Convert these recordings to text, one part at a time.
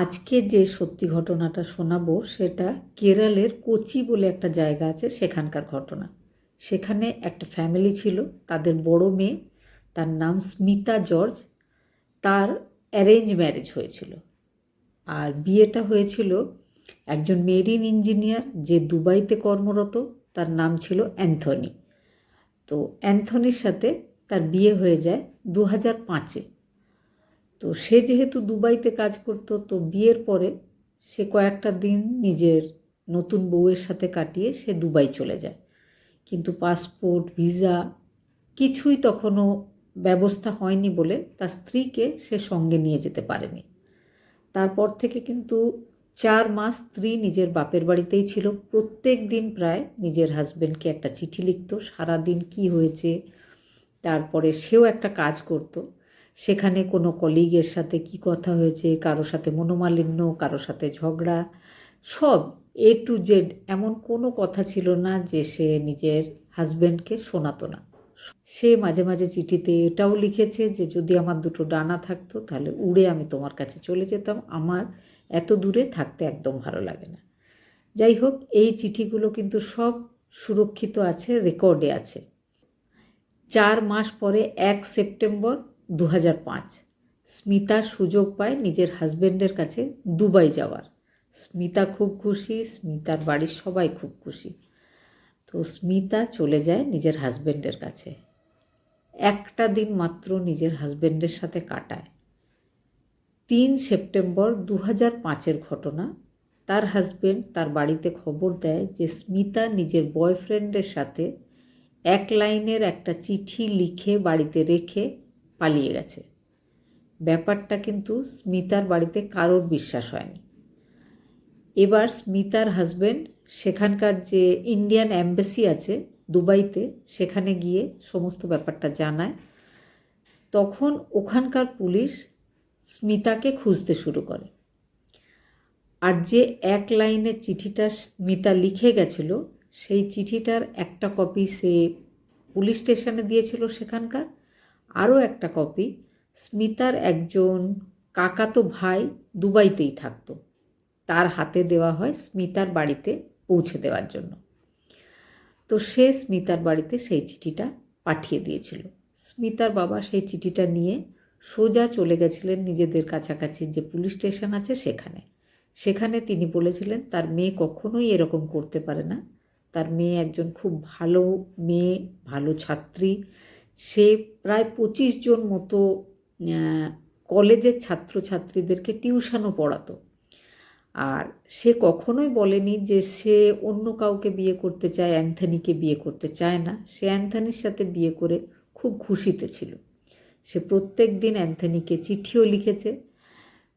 আজকে যে সত্যি ঘটনাটা শোনাবো সেটা কেরলের কোচি বলে একটা জায়গা আছে, সেখানকার ঘটনা। সেখানে একটা ফ্যামিলি ছিল, তাদের বড় মেয়ে, তার নাম স্মিতা জর্জ, তার অ্যারেঞ্জ ম্যারেজ হয়েছিল। আর বিয়েটা হয়েছিল একজন মেরিন ইঞ্জিনিয়ার যে দুবাইতে কর্মরত, তার নাম ছিল অ্যান্থনি। তো অ্যান্থনির সাথে তার বিয়ে হয়ে যায় দু হাজার পাঁচে। তো সে যেহেতু দুবাইতে কাজ করতো, তো বিয়ের পরে সে কয়েকটা দিন নিজের নতুন বউয়ের সাথে কাটিয়ে সে দুবাই চলে যায়। কিন্তু পাসপোর্ট, ভিসা কিছুই তখনও ব্যবস্থা হয়নি বলে তার স্ত্রীকে সে সঙ্গে নিয়ে যেতে পারেনি। তারপর থেকে কিন্তু চার মাস স্ত্রী নিজের বাপের বাড়িতেই ছিল। প্রত্যেক দিন প্রায় নিজের হাজব্যান্ডকে একটা চিঠি লিখত, সারাদিন কি হয়েছে, তারপরে সেও একটা কাজ করতো। সেখানে কোনো কলিগের সাথে কি কথা হয়েছে কারও সাথে মনোমালিন্য কারও সাথে ঝগড়া, সব এ টু জেড এমন কোনো কথা ছিল না যে সে নিজের হাজব্যান্ডকে শোনাতো না। সে মাঝে মাঝে চিঠিতে এটাও লিখেছে যে, যদি আমার দুটো ডানা থাকতো, তাহলে উড়ে আমি তোমার কাছে চলে যেতাম। আমার এত দূরে থাকতে একদম ভালো লাগে না। যাই হোক, এই চিঠিগুলো কিন্তু সব সুরক্ষিত আছে, রেকর্ডে আছে। চার মাস পরে, এক সেপ্টেম্বর দু হাজার পাঁচ। স্মিতা সুযোগ পায় নিজের হাজব্যান্ডের কাছে দুবাই যাওয়ার। স্মিতা খুব খুশি, স্মিতার বাড়ির সবাই খুব খুশি। তো স্মিতা চলে যায় নিজের হাজব্যান্ডের কাছে। একটা দিন মাত্র নিজের হাজব্যান্ডের সাথে কাটায়। তিন সেপ্টেম্বর দু হাজার পাঁচের ঘটনা। তার হাজব্যান্ড তার বাড়িতে খবর দেয় যে স্মিতা নিজের বয়ফ্রেন্ডের সাথে এক লাইনের একটা চিঠি লিখে বাড়িতে রেখে পালিয়ে গেছে। ব্যাপারটা কিন্তু স্মিতার বাড়িতে কারোর বিশ্বাস হয়নি। এবার স্মিতার হাজব্যান্ড সেখানকার যে ইন্ডিয়ান অ্যাম্বাসি আছে দুবাইতে, সেখানে গিয়ে সমস্ত ব্যাপারটা জানায়। তখন ওখানকার পুলিশ স্মিতাকে খুঁজতে শুরু করে। আর যে এক লাইনে চিঠিটা স্মিতা লিখে গেছিল, সেই চিঠিটার একটা কপি সে পুলিশ স্টেশনে দিয়েছিল সেখানকার। আরও একটা কপি স্মিতার একজন কাকাতো ভাই দুবাইতেই থাকতো। তার হাতে দেওয়া হয় স্মিতার বাড়িতে পৌঁছে দেওয়ার জন্য। তো সে স্মিতার বাড়িতে সেই চিঠিটা পাঠিয়ে দিয়েছিল। স্মিতার বাবা সেই চিঠিটা নিয়ে সোজা চলে গেছিলেন নিজেদের কাছাকাছি যে পুলিশ স্টেশন আছে সেখানে। সেখানে তিনি বলেছিলেন, তার মেয়ে কখনোই এরকম করতে পারে না। তার মেয়ে একজন খুব ভালো মেয়ে, ভালো ছাত্রী সে প্রায় পঁচিশ জন মতো কলেজের ছাত্রছাত্রীদেরকে টিউশনও পড়াতো। আর সে কখনোই বলেনি যে সে অন্য কাউকে বিয়ে করতে চায়, অ্যান্থনিকে বিয়ে করতে চায় না। সে অ্যান্থনির সাথে বিয়ে করে খুব খুশিতে ছিল। সে প্রত্যেক দিন অ্যান্থনিকে চিঠিও লিখেছে।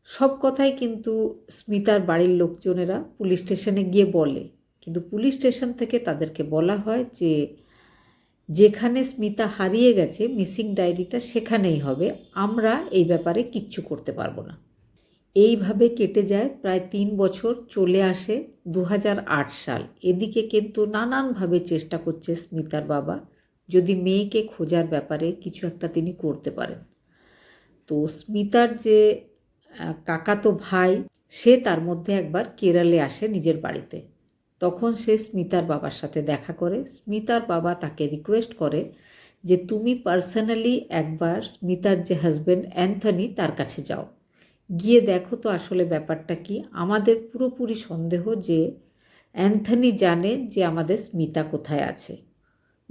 সব কথাই কিন্তু স্মিতার বাড়ির লোকজনেরা পুলিশ স্টেশনে গিয়ে বলে। কিন্তু পুলিশ স্টেশন থেকে তাদেরকে বলা হয় যে যেখানে স্মিতা হারিয়ে গেছে, মিসিং ডায়েরিটা সেখানেই হবে। আমরা এই ব্যাপারে কিচ্ছু করতে পারব না। এইভাবে কেটে যায়, প্রায় তিন বছর চলে আসে দু হাজার আট সাল। এদিকে কিন্তু নানানভাবে চেষ্টা করছে স্মিতার বাবা, যদি মেয়েকে খোঁজার ব্যাপারে কিছু একটা তিনি করতে পারেন। তো স্মিতার যে কাকাতো ভাই, সে তার মধ্যে একবার কেরালে আসে নিজের বাড়িতে। তখন সে স্মিতার বাবার সাথে দেখা করে। স্মিতার বাবা তাকে রিকোয়েস্ট করে যে, তুমি পার্সোনালি একবার স্মিতার যে হাজব্যান্ড অ্যান্থনি তার কাছে যাও। গিয়ে দেখো তো আসলে ব্যাপারটা কি। আমাদের পুরোপুরি সন্দেহ যে, অ্যান্থনি জানে যে আমাদের স্মিতা কোথায় আছে।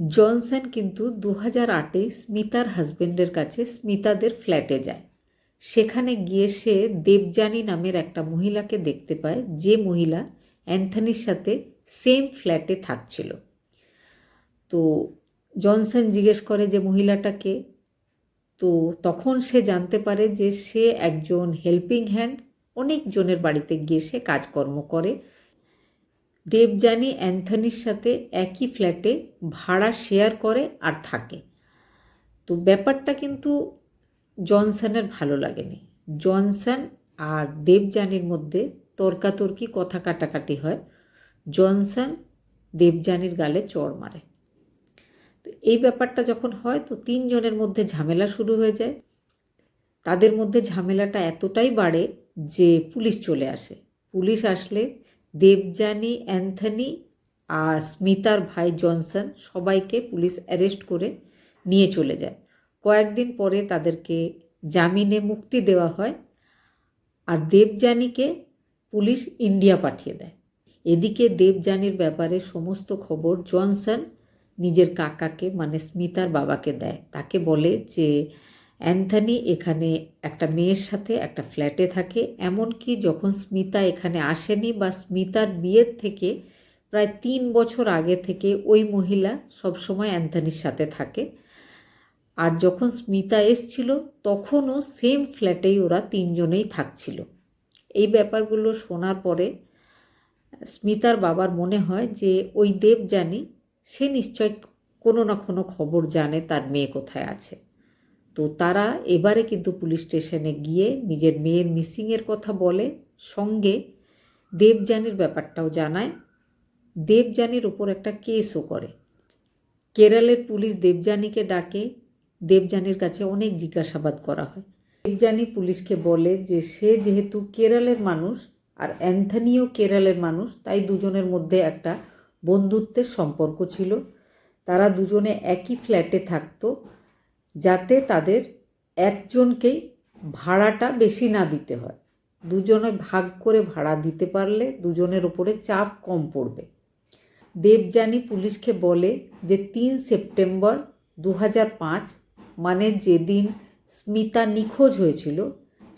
জনসন কিন্তু দু হাজার আটে স্মিতার হাজব্যান্ডের কাছে স্মিতাদের ফ্ল্যাটে যায়। সেখানে গিয়ে সে দেবযানী নামের একটা মহিলাকে দেখতে পায়। যে মহিলা অ্যান্থনির সাথে সেম ফ্ল্যাটে থাকছিল। তো জনসন জিজ্ঞেস করে যে মহিলাটাকে তো তখন সে জানতে পারে যে, সে একজন হেল্পিং হ্যান্ড। অনেক জনের বাড়িতে গিয়ে সে কাজকর্ম করে। দেবযানী অ্যান্থনির সাথে একই ফ্ল্যাটে ভাড়া শেয়ার করে আর থাকে। তো ব্যাপারটা কিন্তু জনসনের ভালো লাগেনি। জনসন আর দেবযানীর মধ্যে তর্কাতর্কি, কথা কাটাকাটি হয়। জনসন দেবযানীর গালে চড় মারে। তো এই ব্যাপারটা যখন হয়, তো তিনজনের মধ্যে ঝামেলা শুরু হয়ে যায়। তাদের মধ্যে ঝামেলাটা এতটাই বাড়ে যে পুলিশ চলে আসে। পুলিশ আসলে দেবযানী, অ্যান্থনি আর স্মিতার ভাই জনসন সবাইকে পুলিশ অ্যারেস্ট করে নিয়ে চলে যায়। কয়েকদিন পরে তাদেরকে জামিনে মুক্তি দেওয়া হয়। আর দেবযানীকে পুলিশ ইন্ডিয়া পাঠিয়ে দেয়। এদিকে দেবযানীর ব্যাপারে সমস্ত খবর জনসন নিজের কাকাকে মানে স্মিতার বাবাকে দেয়। তাকে বলে যে, অ্যান্থনি এখানে একটা মেয়ের সাথে একটা ফ্ল্যাটে থাকে। এমনকি যখন স্মিতা এখানে আসেনি বা স্মিতার বিয়ের থেকে প্রায় তিন বছর আগে থেকে ওই মহিলা সবসময় অ্যান্থনির সাথে থাকে। আর যখন স্মিতা এসছিল, তখনও সেম ফ্ল্যাটেই ওরা তিনজনেই থাকছিল। এই ব্যাপারগুলো শোনার পরে স্মিতার বাবার মনে হয় যে ওই দেব জানি সে নিশ্চয় কোনো না কোনো খবর জানে তার মেয়ে কোথায় আছে। তো তারা এবারে কিন্তু পুলিশ স্টেশনে গিয়ে নিজের মেয়ের মিসিংয়ের কথা বলে, সঙ্গে দেবযানীর ব্যাপারটাও জানায়। দেবযানীর উপর একটা কেসও করে। কেরালের পুলিশ দেবযানীকে ডাকে। দেবযানীর কাছে অনেক জিজ্ঞাসাবাদ করা হয়। দেবযানী পুলিশকে বলে যে সে যেহেতু কেরলের মানুষ আর অ্যান্থনিও কেরলের মানুষ, তাই দুজনের মধ্যে একটা বন্ধুত্বের সম্পর্ক ছিল। তারা দুজনে একই ফ্ল্যাটে থাকতো, যাতে তাদের একজনকেই ভাড়াটা বেশি না দিতে হয়। দুজনে ভাগ করে ভাড়া দিতে পারলে দুজনের ওপরে চাপ কম পড়বে। দেবযানী পুলিশকে বলে যে তিন সেপ্টেম্বর দু মানে যেদিন স্মিতা নিখোঁজ হয়েছিল।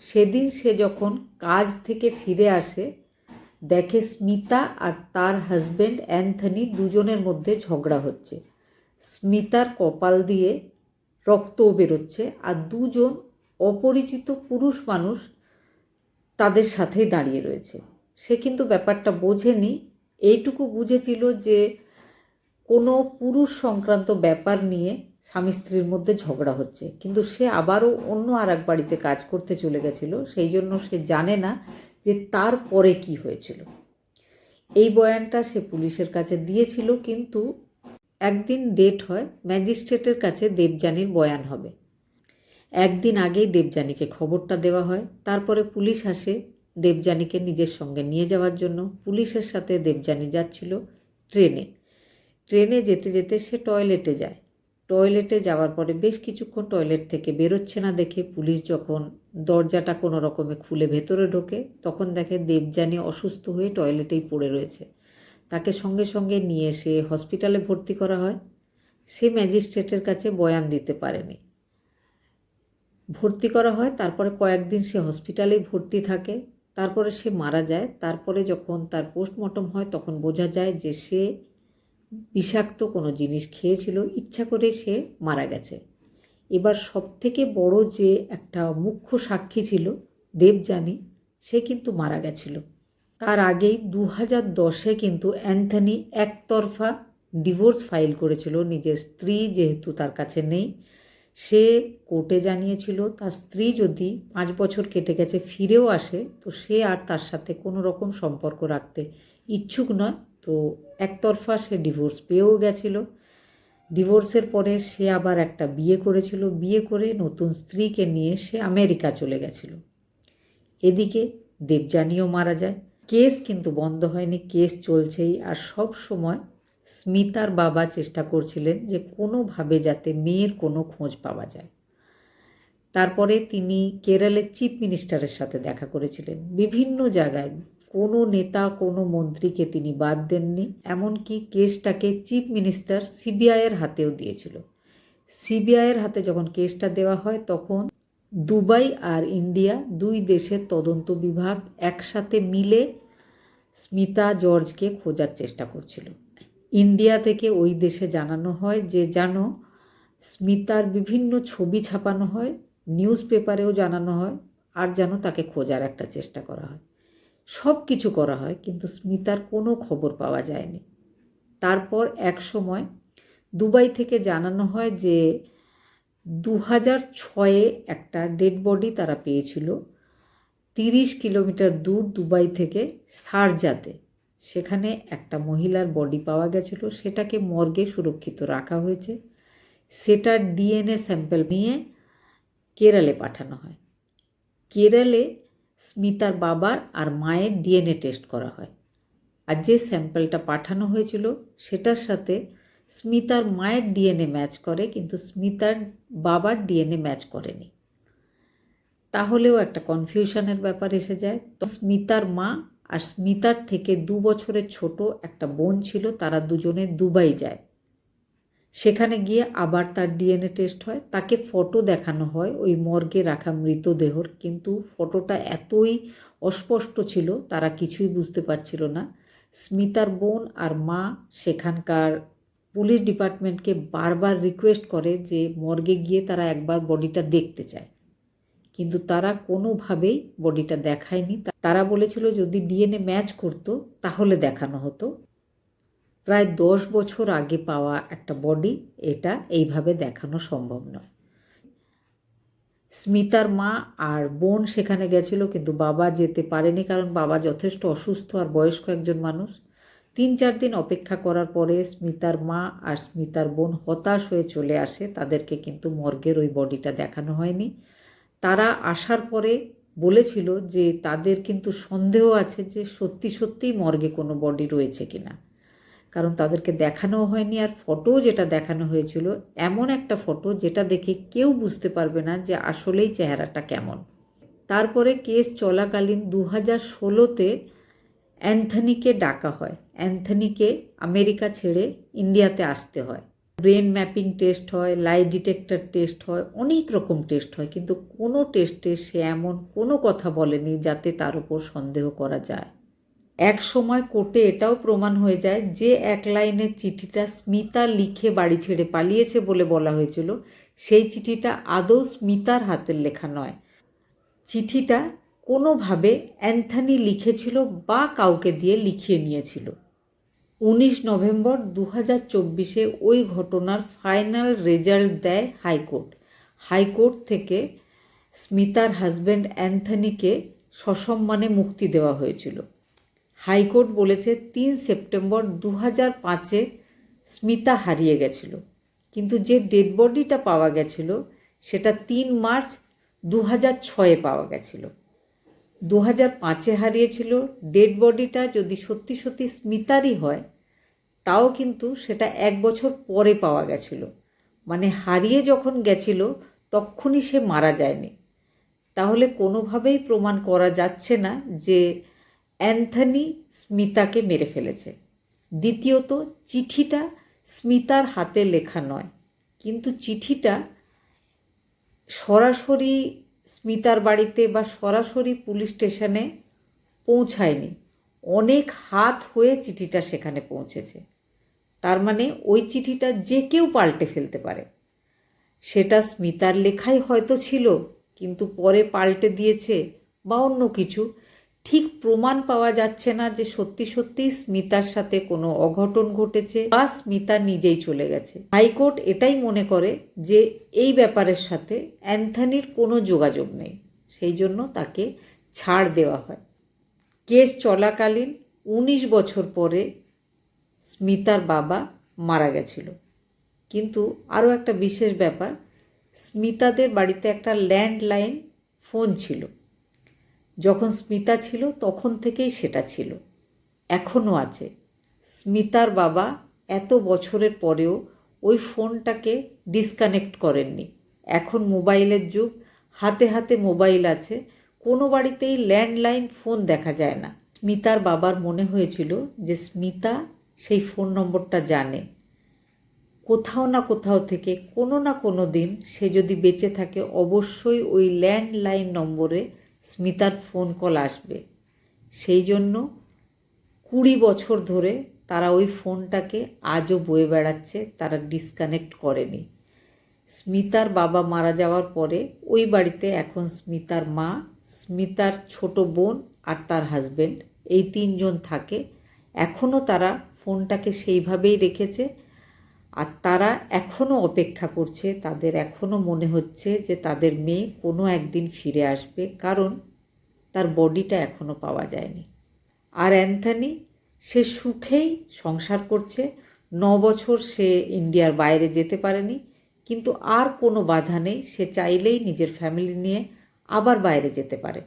সেদিন সে যখন কাজ থেকে ফিরে আসে, দেখে স্মিতা আর তার হাজব্যান্ড অ্যান্থনি দুজনের মধ্যে ঝগড়া হচ্ছে। স্মিতার কপাল দিয়ে রক্তও বেরোচ্ছে আর দুজন অপরিচিত পুরুষ মানুষ তাদের সাথেই দাঁড়িয়ে রয়েছে। সে কিন্তু ব্যাপারটা বোঝেনি। এইটুকু বুঝেছিল যে কোনো পুরুষ সংক্রান্ত ব্যাপার নিয়ে স্বামী স্ত্রীর মধ্যে ঝগড়া হচ্ছে। কিন্তু সে আবারও অন্য আর এক বাড়িতে কাজ করতে চলে গেছিল। সেই জন্য সে জানে না যে তার পরে কি হয়েছিল। এই বয়ানটা সে পুলিশের কাছে দিয়েছিল, কিন্তু একদিন ডেট হয়, ম্যাজিস্ট্রেটের কাছে দেবযানীর বয়ান হবে। একদিন আগেই দেবযানীকে খবরটা দেওয়া হয়। তারপরে পুলিশ আসে দেবযানীকে নিজের সঙ্গে নিয়ে যাওয়ার জন্য। পুলিশের সাথে দেবযানী যাচ্ছিল ট্রেনে। ট্রেনে যেতে যেতে সে টয়লেটে যায়। টয়লেটে যাওয়ার পরে বেশ কিছুক্ষণ টয়লেট থেকে বেরোচ্ছে না দেখে পুলিশ যখন দরজাটা কোনো রকমে খুলে ভেতরে ঢোকে, তখন দেখে দেবযানী অসুস্থ হয়ে টয়লেটেই পড়ে রয়েছে। তাকে সঙ্গে সঙ্গে নিয়ে এসে হসপিটালে ভর্তি করা হয়। সে ম্যাজিস্ট্রেটের কাছে বয়ান দিতে পারেনি। ভর্তি করা হয়, তারপরে কয়েকদিন সে হসপিটালেই ভর্তি থাকে। তারপরে সে মারা যায়। তারপরে যখন তার পোস্টমর্টম হয়, তখন বোঝা যায় যে সে বিষাক্ত কোনো জিনিস খেয়েছিল, ইচ্ছা করে সে মারা গেছে। এবার সবথেকে বড় যে একটা মুখ্য সাক্ষী ছিল, দেবযানী, সে কিন্তু মারা গেছিল। তার আগেই দু হাজার দশে কিন্তু অ্যান্থনি একতরফা ডিভোর্স ফাইল করেছিল, নিজের স্ত্রী যেহেতু তার কাছে নেই। সে কোর্টে জানিয়েছিল, তার স্ত্রী যদি পাঁচ বছর কেটে গেছে, ফিরেও আসে, তো সে আর তার সাথে কোনো রকম সম্পর্ক রাখতে ইচ্ছুক নয়। তো একতরফা সে ডিভোর্স পেয়েও গেছিল। ডিভোর্সের পরে সে আবার একটা বিয়ে করেছিল। বিয়ে করে নতুন স্ত্রীকে নিয়ে সে আমেরিকা চলে গেছিল। এদিকে দেবযানীও মারা যায়। কেস কিন্তু বন্ধ হয়নি, কেস চলছেই। আর সব সময় স্মিতার বাবা চেষ্টা করছিলেন যে কোনোভাবে যাতে মেয়ের কোনো খোঁজ পাওয়া যায়। তারপরে তিনি কেরলের চিফ মিনিস্টারের সাথে দেখা করেছিলেন। বিভিন্ন জায়গায় কোনো নেতা, কোনো মন্ত্রীকে তিনি বাদ দেননি, এমনকি কেসটাকে চিফ মিনিস্টার সিবিআইয়ের হাতেও দিয়েছিল। সিবিআইয়ের হাতে যখন কেসটা দেওয়া হয়, তখন দুবাই আর ইন্ডিয়া দুই দেশের তদন্ত বিভাগ একসাথে মিলে স্মিতা জর্জকে খোঁজার চেষ্টা করছিল। ইন্ডিয়া থেকে ওই দেশে জানানো হয় যে, যেন স্মিতার বিভিন্ন ছবি ছাপানো হয়, নিউজ পেপারেও জানানো হয়, আর যেন তাকে খোঁজার একটা চেষ্টা করা হয়। সব কিছু করা হয়, কিন্তু স্মিতার কোনো খবর পাওয়া যায়নি। তারপর এক সময় দুবাই থেকে জানানো হয় যে দু হাজার ছয়ে একটা ডেড বডি তারা পেয়েছিল। তিরিশ কিলোমিটার দূর দুবাই থেকে সারজাতে। সেখানে একটা মহিলার বডি পাওয়া গেছিল, সেটাকে মর্গে সুরক্ষিত রাখা হয়েছে। সেটার ডিএনএ স্যাম্পল নিয়ে কেরালে পাঠানো হয়। কেরালে স্মিতার বাবার আর মায়ের ডিএনএ টেস্ট করা হয়। আর যে স্যাম্পলটা পাঠানো হয়েছিল, সেটার সাথে স্মিতার মায়ের ডিএনএ ম্যাচ করে, কিন্তু স্মিতার বাবার ডিএনএ ম্যাচ করেনি। তাহলেও একটা কনফিউশনের ব্যাপার এসে যায়। তো স্মিতার মা আর স্মিতার থেকে দু বছরের ছোট একটা বোন ছিল, তারা দুজনে দুবাই যায়। সেখানে গিয়ে আবার তার ডিএনএ টেস্ট হয়। তাকে ফটো দেখানো হয় ওই মর্গে রাখা মৃতদেহর। কিন্তু ফটোটা এতই অস্পষ্ট ছিল, তারা কিছুই বুঝতে পারছিল না। স্মিতার বোন আর মা সেখানকার পুলিশ ডিপার্টমেন্টকে বারবার রিকোয়েস্ট করে যে মর্গে গিয়ে তারা একবার বডিটা দেখতে চায়। কিন্তু তারা কোনোভাবেই বডিটা দেখায়নি। তারা বলেছিল যদি ডিএনএ ম্যাচ করতো, তাহলে দেখানো হতো। প্রায় দশ বছর আগে পাওয়া একটা বডি এটা এইভাবে দেখানো সম্ভব নয়। স্মিতার মা আর বোন সেখানে গেছিল, কিন্তু বাবা যেতে পারেনি কারণ বাবা যথেষ্ট অসুস্থ আর বয়স্ক একজন মানুষ। তিন চার দিন অপেক্ষা করার পরে স্মিতার মা আর স্মিতার বোন হতাশ হয়ে চলে আসে। তাদেরকে কিন্তু মর্গের ওই বডিটা দেখানো হয়নি। তারা আসার পরে বলেছিল যে তাদের কিন্তু সন্দেহ আছে যে সত্যি সত্যিই মর্গে কোনো বডি রয়েছে কিনা। কারণ তাদেরকে দেখানো হয়নি আর ফটো যেটা দেখানো হয়েছিল, এমন একটা ফটো যেটা দেখে কেউ বুঝতে পারবে না যে আসলেই চেহারাটা কেমন। তারপরে কেস চলাকালীন দু হাজার ষোলোতে অ্যান্থনিকে ডাকা হয়। অ্যান্থনিকে আমেরিকা ছেড়ে ইন্ডিয়াতে আসতে হয়। ব্রেন ম্যাপিং টেস্ট হয়, লাই ডিটেক্টর টেস্ট হয়, অনেক রকম টেস্ট হয়, কিন্তু কোনো টেস্টে সে এমন কোনো কথা বলেনি যাতে তার উপর সন্দেহ করা যায়। এক সময় কোর্টে এটাও প্রমাণ হয়ে যায় যে এক লাইনের চিঠিটা স্মিতা লিখে বাড়ি ছেড়ে পালিয়েছে বলে বলা হয়েছিল। সেই চিঠিটা আদৌ স্মিতার হাতের লেখা নয়। চিঠিটা কোনোভাবে অ্যান্থনি লিখেছিল বা কাউকে দিয়ে লিখিয়ে নিয়েছিল। উনিশ নভেম্বর দু হাজার চব্বিশে ওই ঘটনার ফাইনাল রেজাল্ট দেয় হাইকোর্ট। হাইকোর্ট থেকে স্মিতার হাজব্যান্ড অ্যান্থনিকে সসম্মানে মুক্তি দেওয়া হয়েছিল। হাইকোর্ট বলেছে তিন সেপ্টেম্বর দু হাজার পাঁচে স্মিতা হারিয়ে গেছিল। কিন্তু যে ডেড বডিটা পাওয়া গেছিল, সেটা তিন মার্চ দু হাজার ছয়ে পাওয়া গেছিল। দু হাজার পাঁচে হারিয়েছিল, ডেড বডিটা যদি সত্যি সত্যি স্মিতারই হয়, তাও কিন্তু সেটা এক বছর পরে পাওয়া গেছিল। মানে হারিয়ে যখন গেছিল তখনই সে মারা যায়নি। তাহলে কোনোভাবেই প্রমাণ করা যাচ্ছে না যে অ্যান্থনি স্মিতাকে মেরে ফেলেছে। দ্বিতীয়ত, চিঠিটা স্মিতার হাতে লেখা নয়, কিন্তু চিঠিটা সরাসরি স্মিতার বাড়িতে বা সরাসরি পুলিশ স্টেশনে পৌঁছায়নি। অনেক হাত হয়ে চিঠিটা সেখানে পৌঁছেছে। তার মানে ওই চিঠিটা যে কেউ পাল্টে ফেলতে পারে। সেটা স্মিতার লেখাই হয়তো ছিল, কিন্তু পরে পাল্টে দিয়েছে বা অন্য কিছু ঠিক প্রমাণ পাওয়া যাচ্ছে না যে সত্যি সত্যি স্মিতার সাথে কোনো অঘটন ঘটেছে বা স্মিতা নিজেই চলে গেছে। হাইকোর্ট এটাই মনে করে যে এই ব্যাপারের সাথে অ্যান্থনির কোনো যোগাযোগ নেই। সেই জন্য তাকে ছাড় দেওয়া হয়। কেস চলাকালীন উনিশ বছর পরে স্মিতার বাবা মারা গেছিল। কিন্তু আরও একটা বিশেষ ব্যাপার, স্মিতাদের বাড়িতে একটা ল্যান্ডলাইন ফোন ছিল। যখন স্মিতা ছিল, তখন থেকেই সেটা ছিল। এখনও আছে। স্মিতার বাবা এত বছরের পরেও ওই ফোনটাকে ডিসকানেক্ট করেননি। এখন মোবাইলের যুগ, হাতে হাতে মোবাইল আছে, কোনো বাড়িতেই ল্যান্ডলাইন ফোন দেখা যায় না। স্মিতার বাবার মনে হয়েছিল যে স্মিতা সেই ফোন নম্বরটা জানে। কোথাও না কোথাও থেকে কোনো না কোনো দিন সে যদি বেঁচে থাকে, অবশ্যই ওই ল্যান্ডলাইন নম্বরে স্মিতার ফোন কল আসবে। সেই জন্য কুড়ি বছর ধরে তারা ওই ফোনটাকে আজও বয়ে বেড়াচ্ছে, তারা ডিসকানেক্ট করেনি। স্মিতার বাবা মারা যাওয়ার পরে ওই বাড়িতে এখন স্মিতার মা, স্মিতার ছোট বোন আর তার হাজবেন্ড এই তিনজন থাকে। এখনও তারা ফোনটাকে সেইভাবেই রেখেছে আর তারা এখনও অপেক্ষা করছে, তাদের এখনও মনে হচ্ছে যে তাদের মেয়ে কোনো একদিন ফিরে আসবে, কারণ তার বডিটা এখনও পাওয়া যায়নি। আর অ্যান্থনি, সে সুখেই সংসার করছে। ন বছর সে ইন্ডিয়ার বাইরে যেতে পারেনি, কিন্তু আর কোনো বাধা নেই। সে চাইলেই নিজের ফ্যামিলি নিয়ে আবার বাইরে যেতে পারে।